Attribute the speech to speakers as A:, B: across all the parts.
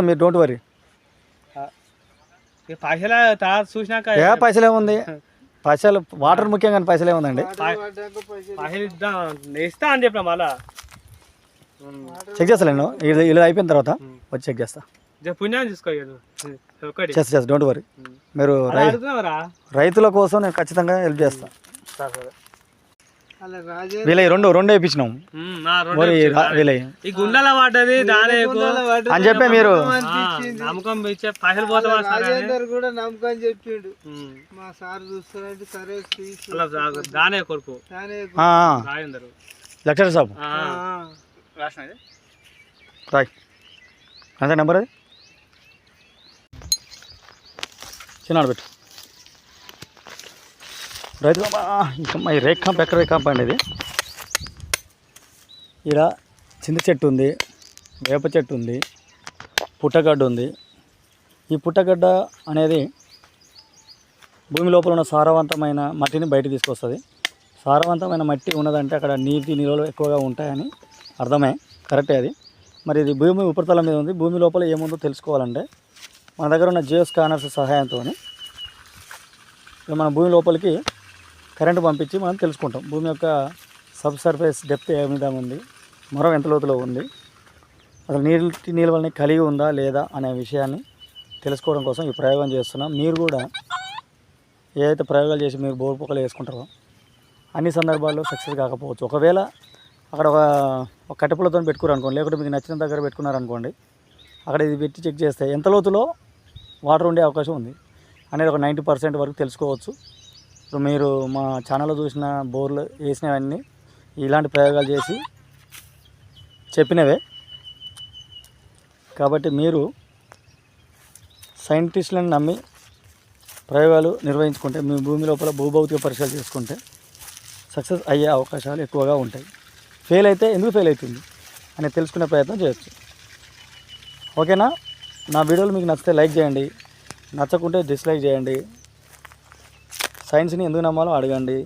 A: మీరు don't worry
B: పైసలు తర్వాత చూసినాక
A: ఏ పైసలు ఏముంది పైసలు వాటర్ ముఖ్యం కానీ పైసలు ఏముందండి
B: పైసలు ఇద్దాం ఇస్తా అని చెప్పిన మళ్ళా.
A: చెక్ చేస్తా నేను. ఇది ఇలా అయిపోయిన తర్వాత వచ్చి చెక్ చేస్తా.
B: పుణ్యాన్ని. ఒకటి.
A: చేస్తా చేస్తా డోంట్ వరీ మీరు? రైతుల కోసం నేను ఖచ్చితంగా హెల్ప్ చేస్తా.
B: సరే,
A: రెండు రెండు వేయించినాం మరి
B: ఈ గుండెల పడ్డది దానే.
A: అని చెప్పే మీరు.
B: నమ్మకం ఇచ్చే పైసలు పోతావా సరే అని.
C: రాజేందర్ కూడా నమ్మకం చెప్పిండు. మా సార్ సరే
B: దానే కొడుకు. రాజేందరు.
A: సాబు.
B: ఆ,
C: ఆ,
B: రాసినది?
A: రాయ్. అంతే నెంబర్ అది? చిన్నాడు పెట్టు. రైతు ఇంకా ఈ రేక్ కాంప్ ఎక్కడ రేక్ కాంప్ అండి ఇది. ఇలా చింత చెట్టు ఉంది వేప చెట్టు ఉంది పుట్టగడ్డ ఉంది. ఈ పుట్టగడ్డ అనేది భూమి లోపల ఉన్న సారవంతమైన మట్టిని బయట తీసుకొస్తుంది. సారవంతమైన మట్టి ఉన్నదంటే అక్కడ నీటి నిల్వలు ఎక్కువగా ఉంటాయని అర్థమే. కరెక్టే అది. మరి ఇది భూమి ఉపరితలం మీద ఉంది. భూమి లోపల ఏముందో తెలుసుకోవాలంటే మన దగ్గర ఉన్న జియో స్కానర్స్ సహాయంతో మన భూమి లోపలికి కరెంటు పంపించి మనం తెలుసుకుంటాం. భూమి యొక్క సబ్ సర్ఫేస్ డెప్త్ ఏ విధంగా ఉంది? మరో ఎంత లోతులో ఉంది? అసలు నీటి నిల్వల్ని కలిగి ఉందా లేదా అనే విషయాన్ని తెలుసుకోవడం కోసం ఈ ప్రయోగం చేస్తున్నాం. మీరు కూడా ఏదైతే ప్రయోగాలు చేసి మీరు బోర్ వేసుకుంటారో అన్ని సందర్భాల్లో సక్సెస్ కాకపోవచ్చు. ఒకవేళ అక్కడ ఒక ఒక కట్టెపులతో పెట్టుకున్నారు అనుకోండి లేకుంటే మీకు నచ్చిన దగ్గర పెట్టుకున్నారు అనుకోండి అక్కడ ఇది పెట్టి చెక్ చేస్తే ఎంత లోతులో వాటర్ ఉండే అవకాశం ఉంది అనేది ఒక నైంటీ పర్సెంట్ వరకు తెలుసుకోవచ్చు. ఇప్పుడు మీరు మా ఛానల్లో చూసిన బోర్లు వేసినవన్నీ ఇలాంటి ప్రయోగాలు చేసి చెప్పినవే. కాబట్టి మీరు సైంటిస్టులను నమ్మి ప్రయోగాలు నిర్వహించుకుంటే మీ భూమి లోపల భూభౌతిక పరీక్షలు చేసుకుంటే సక్సెస్ అయ్యే అవకాశాలు ఎక్కువగా ఉంటాయి. ఫెయిల్ అయితే ఎందుకు ఫెయిల్ అవుతుంది అని తెలుసుకునే ప్రయత్నం చేయొచ్చు. ఓకేనా? నా వీడియోలు మీకు నచ్చితే లైక్ చేయండి. నచ్చకుంటే డిస్లైక్ చేయండి. సైన్స్ని ఎందుకు నమ్మాలో అడగండి.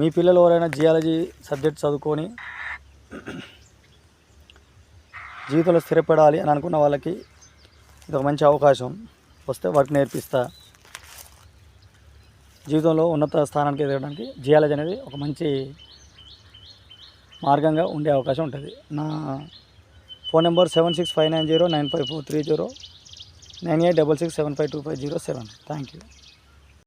A: మీ పిల్లలు ఎవరైనా జియాలజీ సబ్జెక్ట్ చదువుకొని జీవితంలో స్థిరపడాలి అని అనుకున్న వాళ్ళకి ఇది ఒక మంచి అవకాశం. వస్తే వర్క్ నేర్పిస్తా. జీవితంలో ఉన్నత స్థానానికి ఎదగడానికి జియాలజీ అనేది ఒక మంచి మార్గంగా ఉండే అవకాశం ఉంటుంది. నా phone number seven six five nine zero nine five four three zero nine eight double six seven five two five zero seven. Thank you.